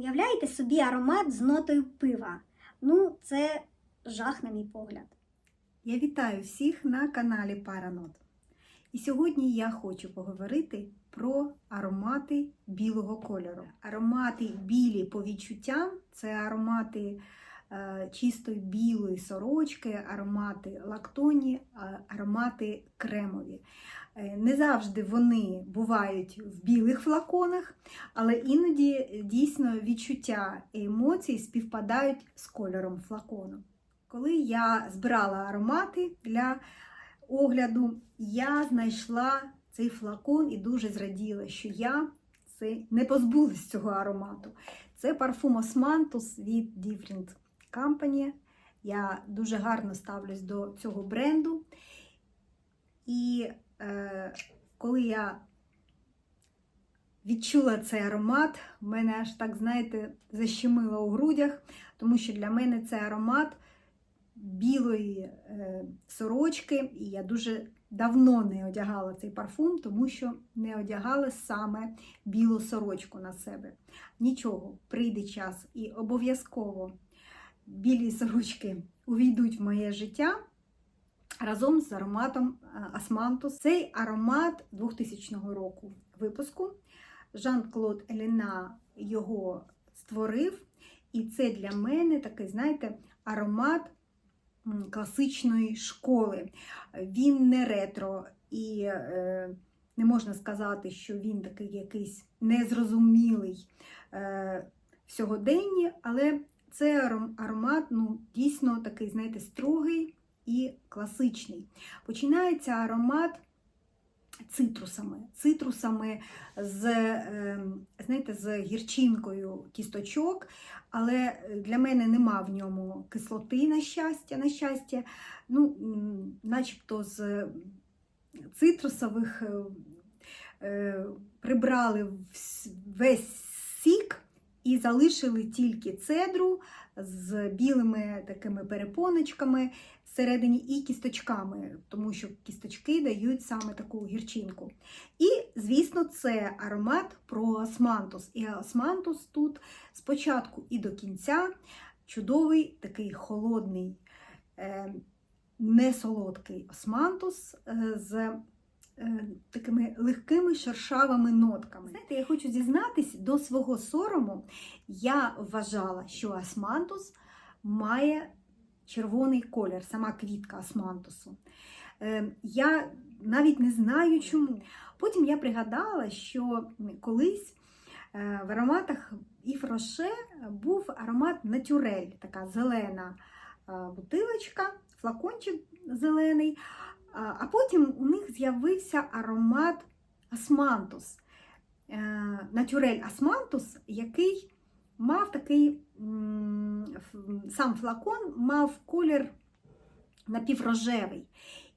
Уявляєте собі аромат з нотою пива. Ну, це жах, на мій погляд. Я вітаю всіх на каналі Паранот. І сьогодні я хочу поговорити про аромати білого кольору. Аромати білі по відчуттям це аромати е, чистої білої сорочки, аромати лактонні, а- аромати кремові. Е, Не завжди вони бувають в білих флаконах, але іноді дійсно відчуття і емоції співпадають з кольором флакону. Коли я збирала аромати для огляду, я знайшла цей флакон і дуже зраділа, що я це не позбулась цього аромату. Це парфум Osmanthus від Different Company. Я дуже гарно ставлюсь до цього бренду. І е, коли я відчула цей аромат, в мене аж так, знаєте, защемило у грудях, тому що для мене це аромат білої е, сорочки, і я дуже давно не одягала цей парфум, тому що не одягала саме білу сорочку на себе. Нічого, прийде час і обов'язково білі сорочки увійдуть в моє життя разом з ароматом Асмантус. Цей аромат 2000 року випуску. Жан-Клод Еліна його створив, і це для мене такий, знаєте, аромат класичної школи. Він не ретро і е, не можна сказати, що він такий якийсь незрозумілий е, сьогоденні, але це аромат ну, дійсно такий, знаєте, строгий і класичний. Починається аромат цитрусами, цитрусами з, е, знаєте, з гірчинкою кісточок, але для мене нема в ньому кислоти, на щастя, на щастя, ну, начебто з цитрусових е, е, прибрали весь сік і залишили тільки цедру з білими такими перепоночками всередині і кісточками, тому що кісточки дають саме таку гірчинку. І, звісно, це аромат про османтус. І османтус тут спочатку і до кінця чудовий такий холодний, е, не солодкий османтус е, з такими легкими шершавими нотками. Знаєте, я хочу зізнатись, до свого сорому я вважала, що османтус має червоний колір, сама квітка османтусу. Е, Я навіть не знаю чому. Потім я пригадала, що колись е, в ароматах Ів Роше був аромат натюрель, така зелена е, бутилочка, флакончик зелений. А потім у них з'явився аромат Османтус. Е, Натюрель Османтус, який мав такий сам флакон мав колір напіврожевий.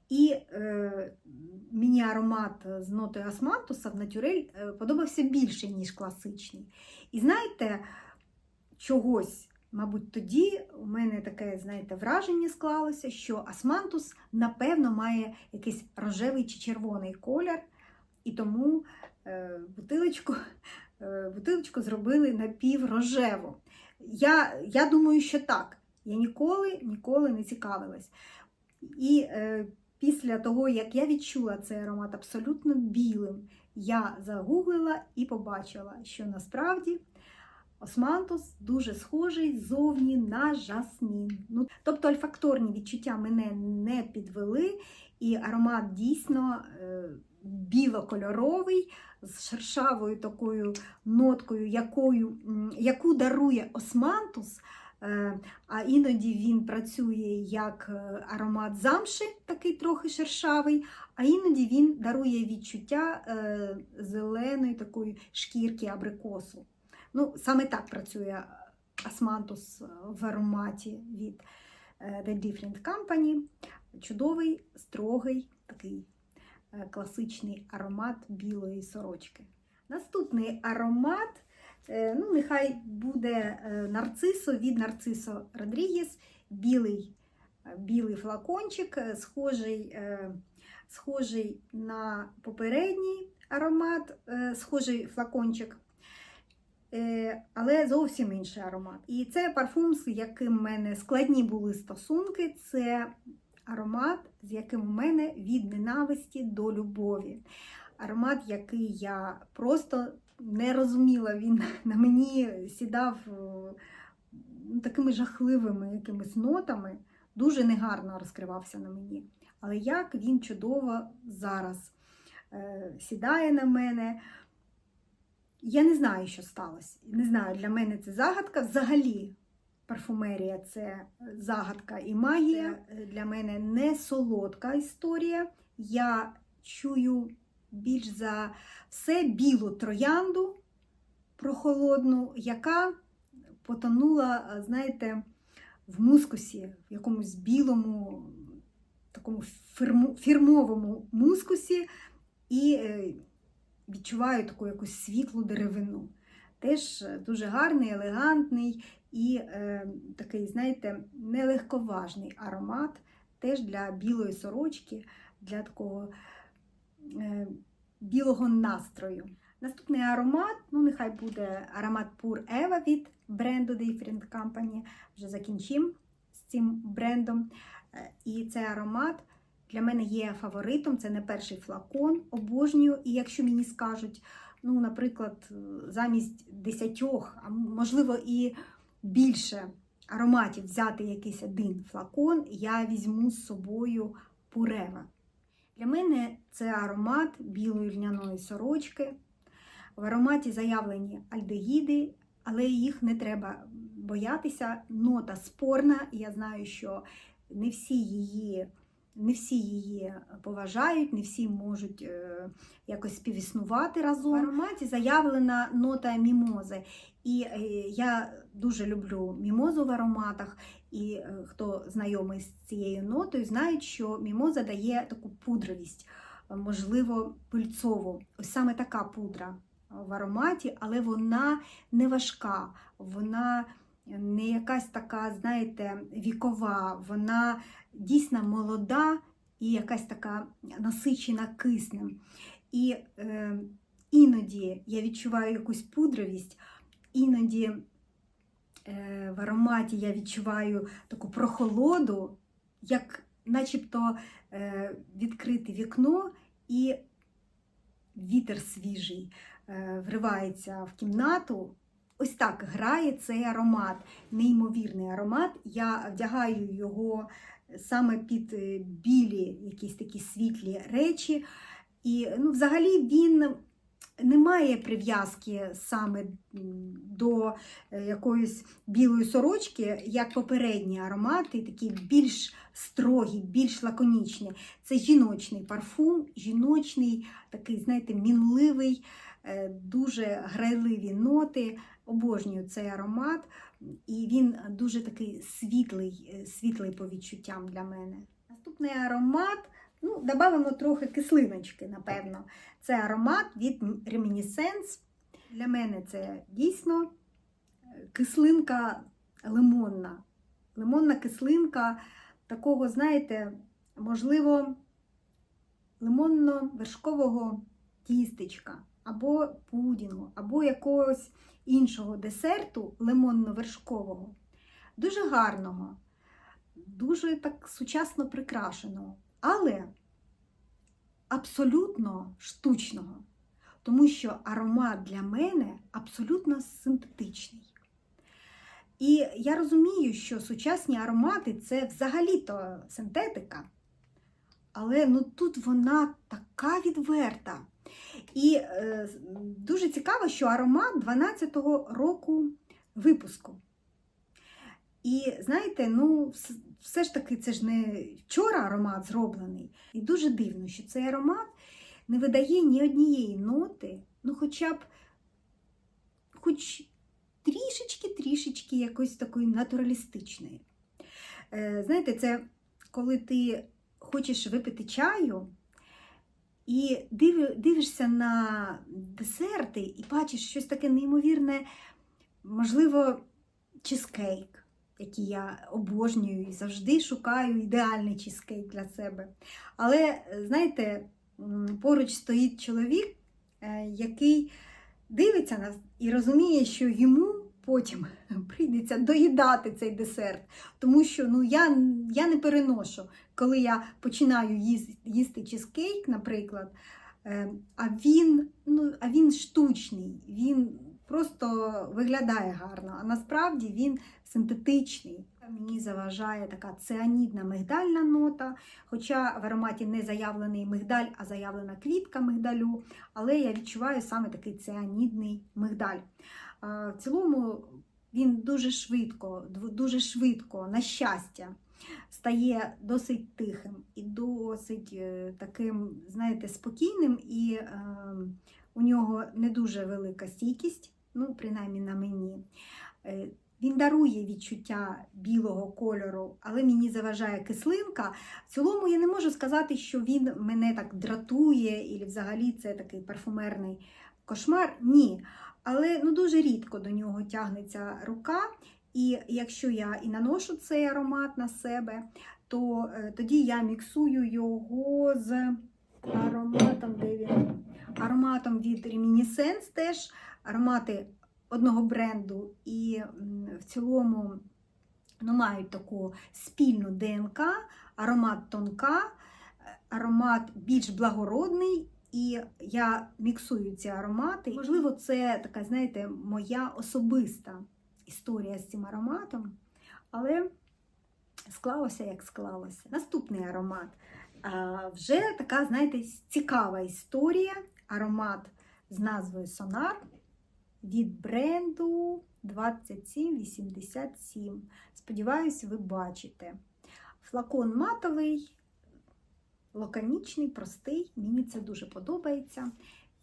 І е, мені аромат з нотою османтуса в натюрель е, подобався більше, ніж класичний. І знаєте, чогось, мабуть, тоді у мене таке, знаєте, враження склалося, що османтус, напевно, має якийсь рожевий чи червоний колір, і тому е, бутилочку, е, бутилочку зробили напіврожеву. Я, я думаю, що так. Я ніколи ніколи не цікавилась. І е, після того, як я відчула цей аромат абсолютно білим, я загуглила і побачила, що насправді османтус дуже схожий зовні на жасмін. Ну, тобто ольфакторні відчуття мене не підвели, і аромат дійсно е, білокольоровий, з шершавою такою ноткою, якою, яку дарує османтус. Е, А іноді він працює як е, аромат замши, такий трохи шершавий, а іноді він дарує відчуття е, зеленої такої шкірки абрикосу. Ну, саме так працює османтус в ароматі від е, The Different Company. Чудовий, строгий, такий е, класичний аромат білої сорочки. Наступний аромат, е, ну, нехай буде е, нарцисо від Нарцисо Родрігес, білий, е, білий флакончик, е, схожий, е, схожий на попередній аромат, е, схожий флакончик. Е, але зовсім інший аромат. І це парфум, з яким в мене складні були стосунки. Це аромат, з яким у мене від ненависті до любові. Аромат, який я просто не розуміла, він на мені сідав е, ну, такими жахливими якимись нотами, дуже негарно розкривався на мені. Але як він чудово зараз е, сідає на мене. Я не знаю, що сталося. Не знаю, для мене це загадка. Взагалі, парфумерія це загадка і магія. Це для мене не солодка історія. Я чую більш за все білу троянду прохолодну, яка потонула, знаєте, в мускусі, в якомусь білому, такому фірмовому мускусі, і е, відчуваю таку якусь світлу деревину. Теж е, дуже гарний, елегантний і е, такий, знаєте, нелегковажний аромат, теж для білої сорочки, для такого е, білого настрою. Наступний аромат, ну нехай буде аромат Pur Eva від бренду Different Company. Вже закінчимо з цим брендом. Е, І цей аромат для мене є фаворитом. Це не перший флакон, обожнюю. І якщо мені скажуть, ну, наприклад, е, замість десятьох, а можливо і більше ароматів взяти якийсь один флакон, я візьму з собою Пурева. Для мене це аромат білої льняної сорочки. В ароматі заявлені альдегіди, але їх не треба боятися. Нота спорна. Я знаю, що не всі її, не всі її поважають, не всі можуть е, якось співіснувати разом. В ароматі заявлена нота мімози. І е, я дуже люблю мімозу в ароматах. І е, хто знайомий з цією нотою, знають, що мімоза дає таку пудровість, е, можливо, пильцову. Ось саме така пудра в ароматі, але вона не важка, вона не якась така, знаєте, вікова, вона дійсно молода і якась така насичена киснем. І е, іноді я відчуваю якусь пудровість, іноді е, в ароматі я відчуваю таку прохолоду, як начебто е, відкрити вікно і вітер свіжий е, вривається в кімнату. Ось так грає цей аромат, неймовірний аромат. Я вдягаю його саме під е, білі, якісь такі світлі речі. І ну, взагалі він не має прив'язки саме до е, якоїсь білої сорочки, як попередні аромати, такі більш строгі, більш лаконічні. Це жіночний парфум, жіночний, такий, знаєте, мінливий, е, дуже грайливі ноти. Обожнюю цей аромат, і він дуже такий світлий, е, світлий по відчуттям для мене. Наступний аромат, ну, додамо трохи кислиночки, напевно. Це аромат від Reminiscence. Для мене це дійсно е, кислинка лимонна. Лимонна кислинка такого, знаєте, можливо, лимонно-вершкового тістечка, або пудінгу, або якогось іншого десерту лимонно-вершкового. Дуже гарного, дуже так сучасно прикрашеного, але абсолютно штучного, тому що аромат для мене абсолютно синтетичний. І я розумію, що сучасні аромати це взагалі-то синтетика. Але ну, тут вона така відверта. І е, дуже цікаво, що аромат 12-го року випуску. І знаєте, ну, все ж таки, це ж не вчора аромат зроблений. І дуже дивно, що цей аромат не видає ні однієї ноти, ну хоча б хоч трішечки-трішечки якоїсь такої натуралістичної. Е, знаєте, це коли ти хочеш випити чаю. І диви- дивишся на десерти і бачиш щось таке неймовірне, можливо, чизкейк, який я обожнюю і завжди шукаю ідеальний чизкейк для себе. Але, знаєте, поруч стоїть чоловік, е, який дивиться нас і розуміє, що йому потім прийдеться доїдати цей десерт. Тому що ну, я, я не переношу, коли я починаю їсти, їсти чизкейк, наприклад, е, а він, ну, а він штучний, він просто виглядає гарно, а насправді він синтетичний. Мені заважає така цианідна мигдальна нота, хоча в ароматі не заявлений мигдаль, а заявлена квітка мигдалю, але я відчуваю саме такий цианідний мигдаль. В цілому він дуже швидко, дуже швидко, на щастя, стає досить тихим і досить е, таким, знаєте, спокійним, і е, у нього не дуже велика стійкість, ну, принаймні на мені. Е, Він дарує відчуття білого кольору, але мені заважає кислинка. В цілому я не можу сказати, що він мене так дратує, і взагалі це такий парфумерний кошмар. Ні. Але ну, дуже рідко до нього тягнеться рука. І якщо я і наношу цей аромат на себе, то е, тоді я міксую його з ароматом, де він? Ароматом від Reminiscence теж, аромати одного бренду, і в цілому ну, мають таку спільну ДНК, аромат тонка, е, аромат більш благородний. І я міксую ці аромати. Можливо, це така, знаєте, моя особиста історія з цим ароматом, але склалося, як склалося. Наступний аромат. Вже така, знаєте, цікава історія. Аромат з назвою Sonar від бренду 2787. Сподіваюсь, ви бачите. Флакон матовий, лаконічний, простий. Мені це дуже подобається.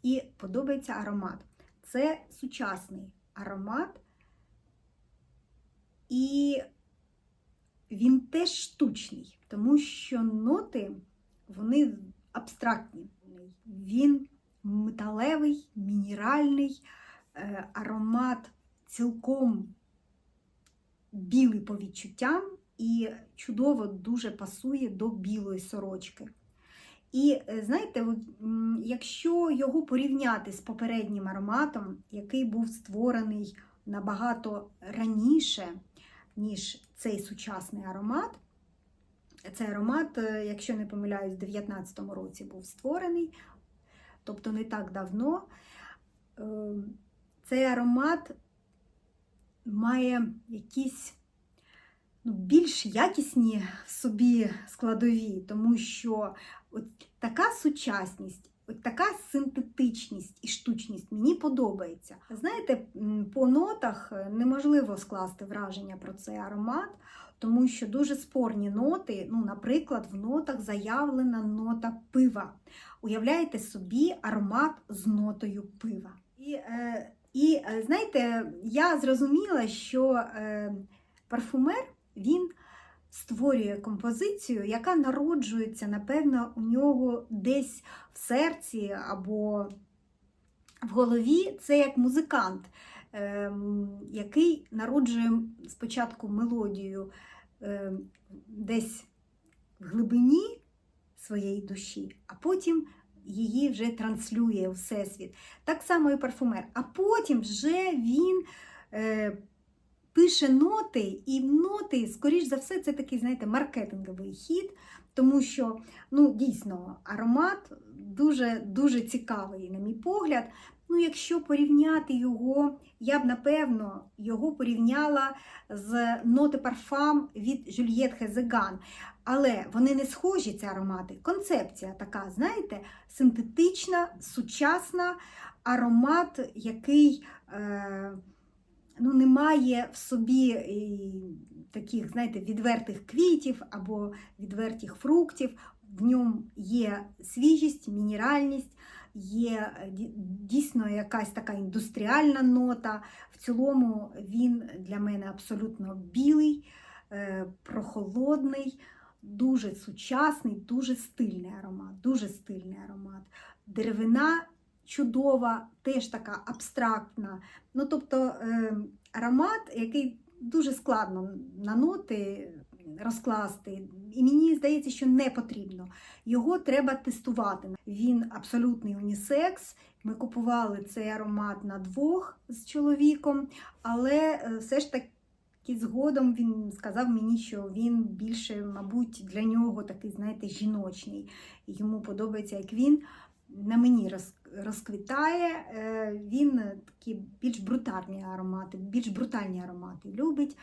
І подобається аромат. Це сучасний аромат. І він теж штучний, тому що ноти вони абстрактні. Він металевий, мінеральний, е, аромат цілком білий по відчуттям і чудово дуже пасує до білої сорочки. І е, знаєте, якщо його порівняти з попереднім ароматом, який був створений набагато раніше, ніж цей сучасний аромат, цей аромат, е, якщо не помиляюсь, в 2019 році був створений, тобто не так давно. Е, Цей аромат має якісь ну, більш якісні собі складові, тому що от така сучасність, от така синтетичність і штучність мені подобається. Знаєте, по нотах е, неможливо скласти враження про цей аромат, тому що дуже спорні ноти. Ну, наприклад, в нотах заявлена нота пива. Уявляєте собі аромат з нотою пива. І, е, і е, знаєте, я зрозуміла, що парфумер він створює композицію, яка народжується, напевно, у нього десь в серці або в голові. Це як музикант, ем, який народжує спочатку мелодію ем, десь в глибині своєї душі, а потім її вже транслює у всесвіт. Так само і парфумер. А потім вже він. Пише ноти, і ноти, скоріш за все, це такий, знаєте, маркетинговий хід, тому що, ну, дійсно, аромат дуже, дуже цікавий, на мій погляд. Ну, якщо порівняти його, я б, напевно, його порівняла з ноти парфам від Juliette Хезеган. Але вони не схожі, ці аромати. Концепція така, знаєте, синтетична, сучасна аромат, який. Е- ну, немає в собі таких, знаєте, відвертих квітів або відвертих фруктів. В ньому є свіжість, мінеральність, є е, дійсно якась така індустріальна нота. В цілому він для мене абсолютно білий, е, прохолодний, дуже сучасний, дуже стильний аромат. Дуже стильний аромат. Деревина чудова, теж така абстрактна. Ну, тобто е, аромат, який дуже складно на ноти розкласти. І мені здається, що не потрібно. Його треба тестувати. Він абсолютний унісекс. Ми купували цей аромат на двох з чоловіком, але е, все ж таки згодом він сказав мені, що він більше, мабуть, для нього такий, знаєте, жіночний. Йому подобається, як він на мені роз- розквітає. Е, Він такі більш брутальні аромати, більш брутальні аромати любить.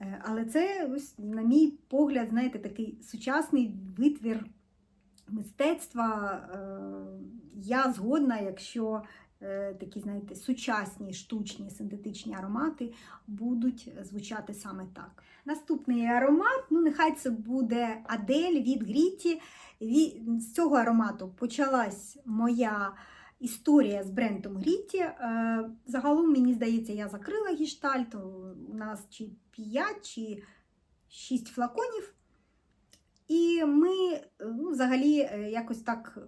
Е, Але це, ось, на мій погляд, знаєте, такий сучасний витвір мистецтва. Е, Я згодна, якщо такі, знаєте, сучасні штучні синтетичні аромати будуть звучати саме так. Наступний аромат, ну нехай це буде Адель від Гріті. З цього аромату почалась моя історія з брендом Гріті. Е, Загалом, мені здається, я закрила гіштальт. У нас чи 5, чи 6 флаконів. І ми е, ну, взагалі е, якось так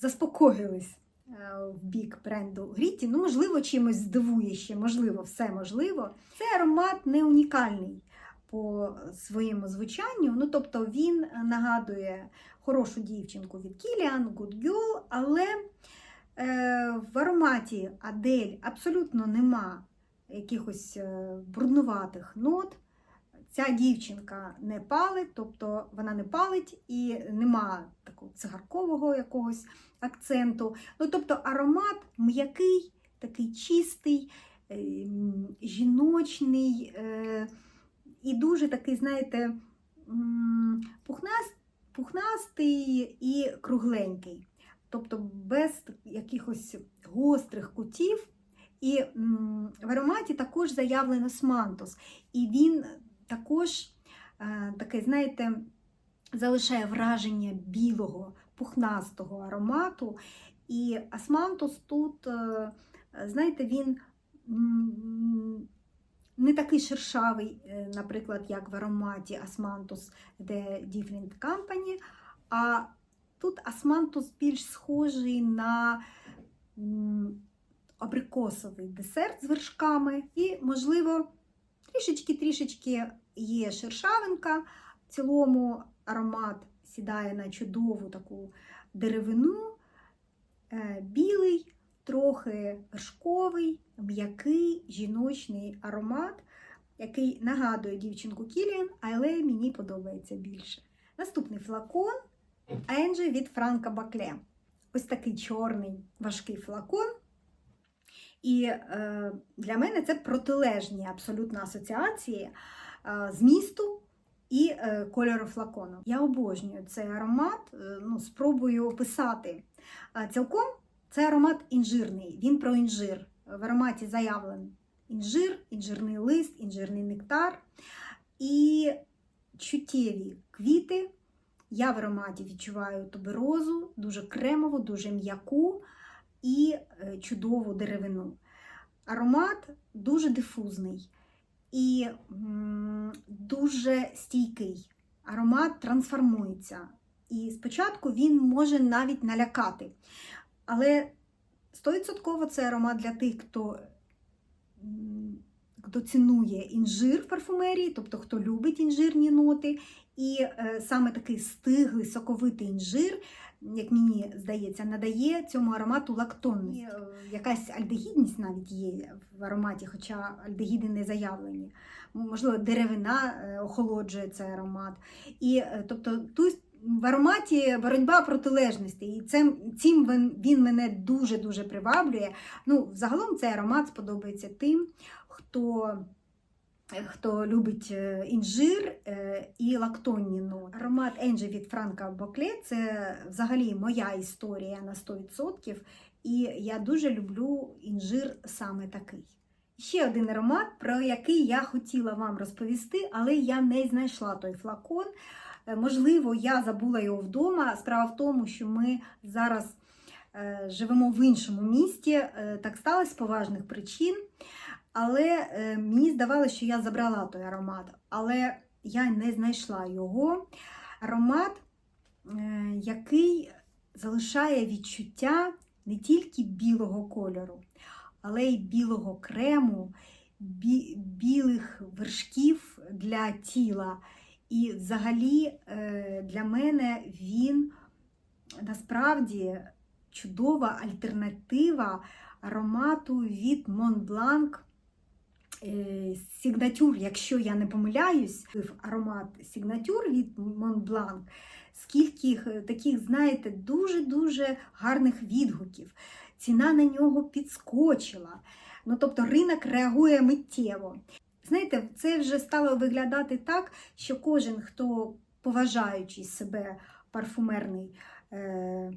заспокоїлись е, в бік бренду Гріті. Ну, можливо, чимось здивує ще, можливо, все можливо. Цей аромат не унікальний по своєму звучанню. Ну, тобто він нагадує хорошу дівчинку від Kilian, Good Girl, але е, в ароматі Адель абсолютно нема якихось е, бруднуватих нот. Ця дівчинка не палить, тобто вона не палить і нема такого цигаркового якогось акценту. Ну, тобто аромат м'який, такий чистий, е, жіночний е, і дуже такий, знаєте, пухнастий і кругленький. Тобто без якихось гострих кутів. І в ароматі також заявлено смантус. І він також е, такий, знаєте, залишає враження білого, пухнастого аромату. І асмантус тут, е, знаєте, він не такий шершавий, е, наприклад, як в ароматі Асмантус The Different Company, а тут Асмантус більш схожий на абрикосовий десерт з вершками, і, можливо, трішечки-трішечки є шершавинка. В цілому аромат сідає на чудову таку деревину, Е, білий, трохи вершковий, м'який жіночний аромат, який нагадує дівчинку Кіліан, але мені подобається більше. Наступний флакон Енджі від Франка Бакле. Ось такий чорний важкий флакон. І е, для мене це протилежні абсолютно асоціації е, змісту і е, кольору флакону. Я обожнюю цей аромат, е, ну, спробую описати. А цілком це аромат інжирний, він про інжир. В ароматі заявлен інжир, інжирний лист, інжирний нектар і чуттєві квіти. Я в ароматі відчуваю туберозу, дуже кремову, дуже м'яку і е, чудову деревину. Аромат дуже дифузний і дуже стійкий. Аромат трансформується. І спочатку він може навіть налякати. Але 100% це аромат для тих, хто, хто цінує інжир в парфумерії, тобто хто любить інжирні ноти. І е, саме такий стиглий, соковитий інжир, як мені здається, надає цьому аромату лактонність. Е, якась альдегідність навіть є в ароматі, хоча альдегіди не заявлені. Можливо, деревина е, охолоджує цей аромат. І тобто тут в ароматі боротьба протилежностей. І цим, цим він, він мене дуже-дуже приваблює. Ну, загалом цей аромат сподобається тим, хто. Хто любить е, інжир е, і лактонні ноти. Аромат Енджі від Франка Бокле це взагалі моя історія на 100%. І я дуже люблю інжир саме такий. Ще один аромат, про який я хотіла вам розповісти, але я не знайшла той флакон. Е, Можливо, я забула його вдома. Справа в тому, що ми зараз е, живемо в іншому місті. Е, Так сталося з поважних причин. Але мені здавалося, що я забрала той аромат, але я не знайшла його. Аромат, який залишає відчуття не тільки білого кольору, але й білого крему, бі- білих вершків для тіла. І взагалі е, для мене він насправді чудова альтернатива аромату від Montblanc е, Signature, якщо я не помиляюсь, аромат Signature від Montblanc, скільки е, таких, знаєте, дуже-дуже гарних відгуків. Ціна на нього підскочила. Ну, тобто ринок реагує миттєво. Знаєте, це вже стало виглядати так, що кожен, хто поважаючий себе парфумерний е,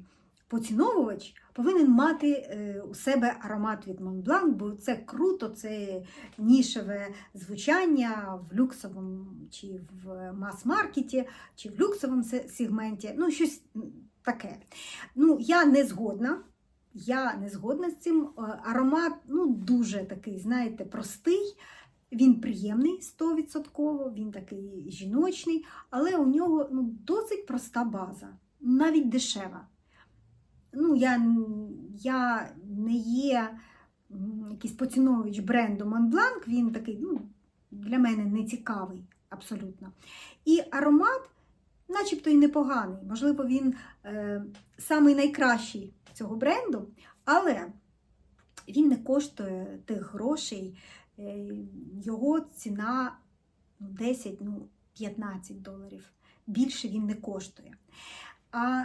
поціновувач, повинен мати е, у себе аромат від Montblanc, бо це круто, це нішеве звучання в люксовому чи в мас-маркеті, чи в люксовому сегменті. Ну, щось таке. Ну, я не згодна. Я не згодна з цим. Е, Аромат ну, дуже такий, знаєте, простий. Він приємний 100%, він такий жіночний, але у нього ну, досить проста база, навіть дешева. Ну, я, я не є якийсь поціновувач бренду Montblanc, він такий ну, для мене не цікавий абсолютно. І аромат, начебто і непоганий. Можливо, він е, самий найкращий цього бренду, але він не коштує тих грошей. Е, Його ціна ну, 10, ну, 15 доларів. Більше він не коштує. А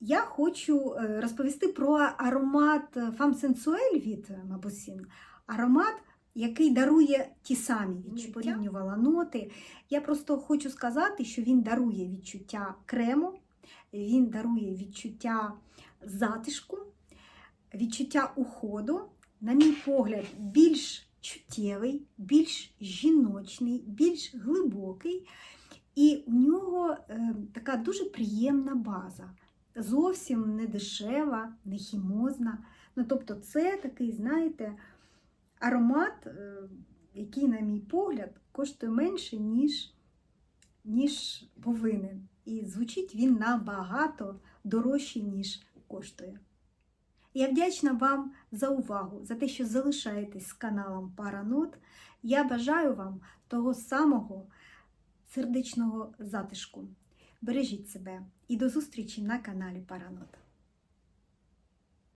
я хочу е, розповісти про аромат Femme Sensuelle від Мабусін. Аромат, який дарує ті самі відчуття. порівнювала ноти. Я просто хочу сказати, що він дарує відчуття крему, він дарує відчуття затишку, відчуття уходу, на мій погляд, більш чуттєвий, більш жіночний, більш глибокий. І у нього е, така дуже приємна база. Зовсім не дешева, не хімозна. Ну, тобто, це такий, знаєте, аромат, е, який, на мій погляд, коштує менше, ніж, ніж повинен. І звучить він набагато дорожче, ніж коштує. Я вдячна вам за увагу, за те, що залишаєтесь з каналом Паранот. Я бажаю вам того самого сердечного затишку. Бережіть себе і до зустрічі на каналі Паранот.